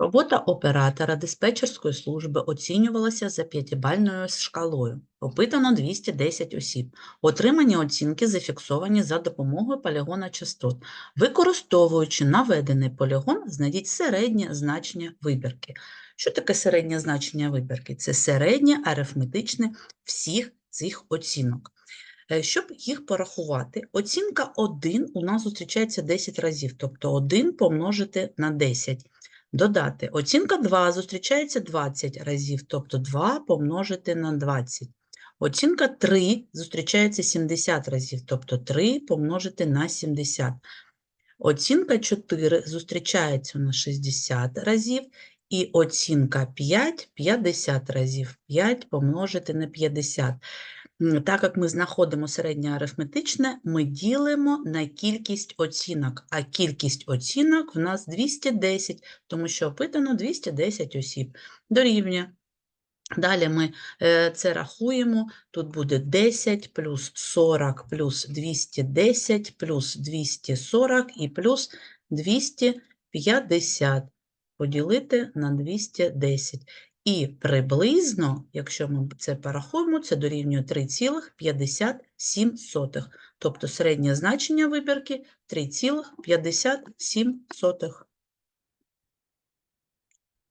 Робота оператора диспетчерської служби оцінювалася за п'ятибальною шкалою. Опитано 210 осіб. Отримані оцінки зафіксовані за допомогою полігона частот. Використовуючи наведений полігон, знайдіть середнє значення вибірки. Що таке середнє значення вибірки? Це середнє арифметичне всіх цих оцінок. Е, Щоб їх порахувати, оцінка 1 у нас зустрічається 10 разів, тобто 1 помножити на 10. Додати, оцінка 2 зустрічається 20 разів, тобто 2 помножити на 20. Оцінка 3 зустрічається 70 разів, тобто 3 помножити на 70. Оцінка 4 зустрічається на 60 разів, і оцінка 5 – 50 разів. 5 помножити на 50. Так як ми знаходимо середнє арифметичне, ми ділимо на кількість оцінок, а кількість оцінок в нас 210, тому що опитано 210 осіб. Дорівнює. Далі ми е, це рахуємо. Тут буде 10 плюс 40 плюс 210 плюс 240 і плюс 250 поділити на 210. І приблизно, якщо ми це порахуємо, це дорівнює 3,57. Тобто середнє значення вибірки 3,57.